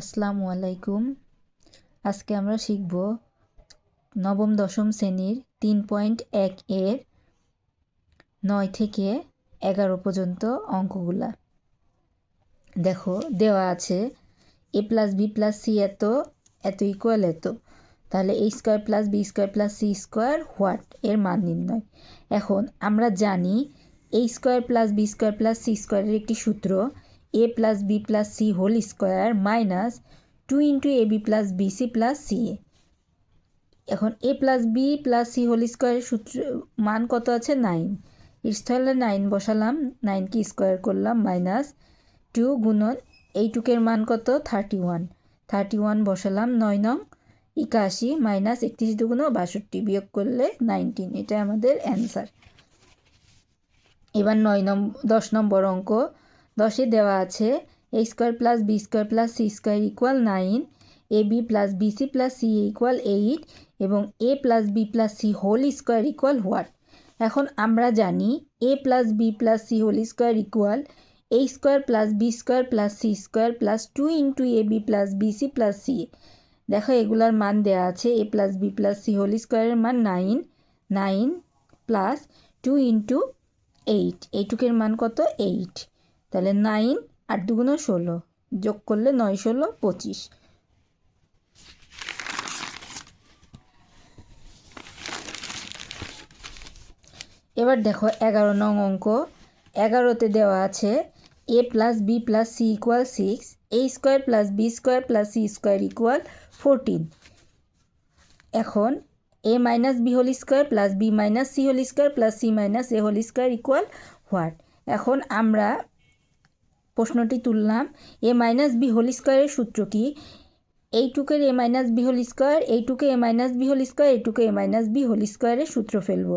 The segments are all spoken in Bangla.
আসসালামু আলাইকুম। আজকে আমরা শিখব নবম দশম শ্রেণির তিন পয়েন্ট এক এর নয় থেকে এগারো পর্যন্ত অঙ্কগুলা। দেখো, দেওয়া আছে A plus B plus C এত এত ইকুয়াল এত। তাহলে A square plus B square plus C square what? এর মান নির্ণয়। এখন আমরা জানি A square plus B square plus C স্কোয়ারের একটি সূত্র A plus B plus C whole square minus two into A B plus B C plus C A এখন A plus B plus C whole স্কোয়ারের সূত্র, মান কত আছে? নাইন স্থলে নাইন বসালাম। নাইনকে স্কোয়ার করলাম মাইনাস টু গুণন, এইটুকের মান কত? থার্টি ওয়ান থার্টি ওয়ান বসালাম, নয় নং, একাশি মাইনাস একত্রিশ দুগুণ বাষট্টি বিয়োগ করলে নাইনটিন এটা আমাদের অ্যান্সার এবার নয় নম্বর দশ নম্বর অঙ্ক। দশে দেওয়া আছে A square plus B square plus C square equal nine A B plus B C plus C equal eight এবং A plus B plus C whole square equal what এখন আমরা জানি A plus B plus C whole square equal A square plus B square plus C square plus two into A B plus B C plus C দেখো এগুলার মান দেওয়া আছে A plus B plus C whole স্কোয়ারের মান nine nine plus two into eight এইটুকের মান কত? এইট তাহলে নাইন আর দুগুণ ষোলো, যোগ করলে নয় ষোলো, পঁচিশ। এবার দেখো এগারো নং অঙ্ক। এগারোতে দেওয়া আছে A plus B plus C equal six A square plus B square plus C square equal fourteen এখন A minus B whole square plus B minus C whole square plus C minus A whole square equal what এখন আমরা প্রশ্নটি তুললাম, এ মাইনাস বি হোল স্কোয়ারের সূত্র কি? এইটুকের A minus B whole square, এইটুকে A minus B whole square, এইটুকে A minus B whole স্কোয়ারের সূত্র ফেলব।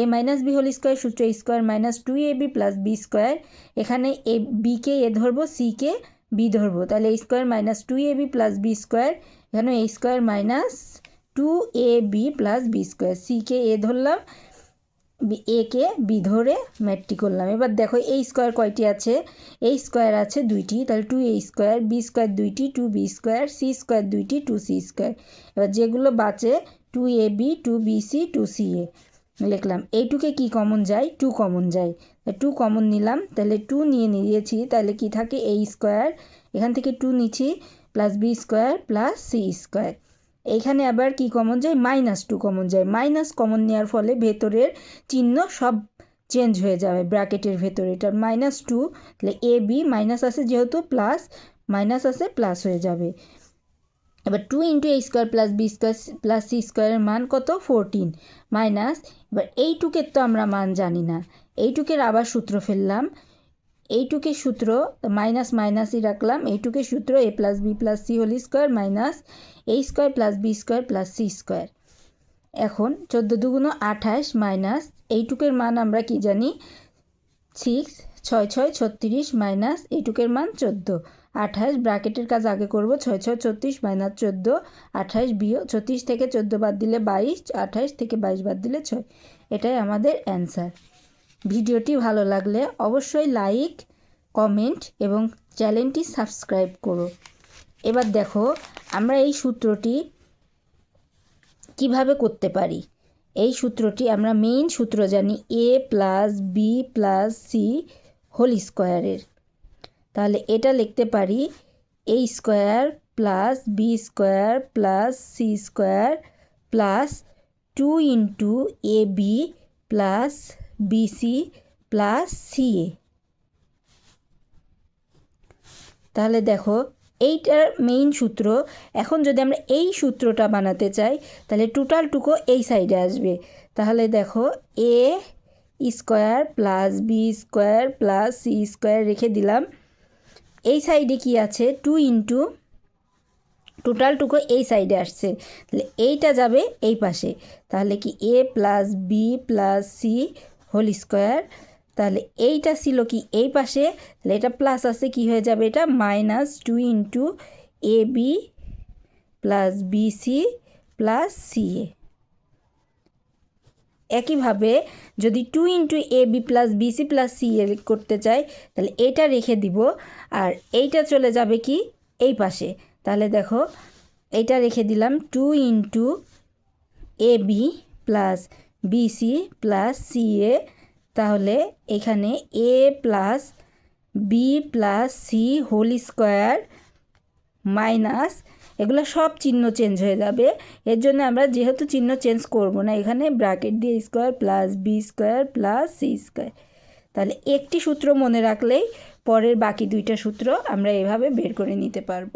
A minus B whole square সূত্র square minus two A B plus B square, এখানে এ বিকে এ ধরবো সিকে বি ধরবো। তাহলে A square minus two A B plus B square, এখানে A square minus two A B plus B square সিকে A ধরলাম একে বি ধরে ম্যাটটি করলাম। এবার দেখো এই স্কোয়ার কয়টি আছে? এই স্কোয়ার আছে দুইটি, তাহলে two A square, B square দুইটি two B square, C square দুইটি টু সি স্কোয়ার। এবার যেগুলো বাঁচে two A B two B C two C A. লিখলাম, এইটুকে কি কমন যায়? টু কমন যায়। টু কমন নিলাম, তাহলে টু নিয়ে নিয়েছি, তাহলে কি থাকে? এ স্কোয়ার, এখান থেকে টু নিচ্ছি plus B square plus C square. এইখানে আবার কি কমন যায়? মাইনাস টু কমন যায়। মাইনাস কমন নেওয়ার ফলে ভেতরের চিহ্ন সব চেঞ্জ হয়ে যাবে ব্র্যাকেটের ভেতরে। এটা মাইনাস টু তাহলে এ বি মাইনাস আছে যেহেতু প্লাস মাইনাস আছে প্লাস হয়ে যাবে। এবার two into A square plus B square plus C স্কোয়ারের মান কত? ফোরটিন মাইনাস এবার এইটুকের তো আমরা মান জানি না। এইটুকের আবার সূত্র ফেললাম। এইটুকের সূত্র মাইনাস মাইনাসই রাখলাম এইটুকের সূত্র A plus B plus C whole square minus A square plus B square plus C square এখন চোদ্দ দুগুণ আঠাশ মাইনাস এইটুকের মান আমরা কি জানি? সিক্স ছয় ছয়, ছত্রিশ মাইনাস এইটুকের মান চোদ্দ। আঠাশ ব্র্যাকেটের কাজ আগে করব, ছয় ছয়, ছত্রিশ মাইনাস চোদ্দ, আঠাশ বিয়োগ, ছত্রিশ থেকে চোদ্দ বাদ দিলে বাইশ, আঠাশ থেকে বাইশ বাদ দিলে ছয়। এটাই আমাদের অ্যান্সার ভিডিওটি ভালো লাগলে অবশ্যই লাইক, কমেন্ট এবং চ্যানেলটি সাবস্ক্রাইব করো। এবার দেখো আমরা এই সূত্রটি কীভাবে করতে পারি। এই সূত্রটি আমরা মেইন সূত্র জানি A plus B plus C whole স্কোয়ারের তাহলে এটা লিখতে পারি A square plus B square plus C square plus two into A B plus B C plus C A তাহলে দেখো, এইটার মেইন সূত্র, এখন যদি আমরা এই সূত্রটা বানাতে চাই, তাহলে টোটাল টুকো এই সাইডে আসবে। তাহলে দেখো A square plus B square plus C square রেখে দিলাম। এই সাইডে কি আছে? টু ইন্টু টোটাল টুকু এই সাইডে আসছে। তাহলে এইটা যাবে এই পাশে। তাহলে কি A plus B plus C whole square. তাহলে এইটা ছিল কি? এই পাশে। তাহলে এটা প্লাস আছে কি হয়ে যাবে এটা? Minus two into A B plus B C plus C A একইভাবে যদি two into A B plus B C plus C A করতে চাই, তাহলে এটা রেখে দিব। আর এইটা চলে যাবে কি? এই পাশে। তাহলে দেখো এটা রেখে দিলাম two into A B plus B C plus C A তাহলে এখানে A plus B plus C whole square minus এগুলো সব চিহ্ন চেঞ্জ হয়ে যাবে। এর জন্য আমরা যেহেতু চিহ্ন চেঞ্জ করব না, এখানে ব্র্যাকেট দিয়ে square plus B square plus C square তাহলে একটি সূত্র মনে রাখলেই পরের বাকি দুইটা সূত্র আমরা এভাবে বের করে নিতে পারব।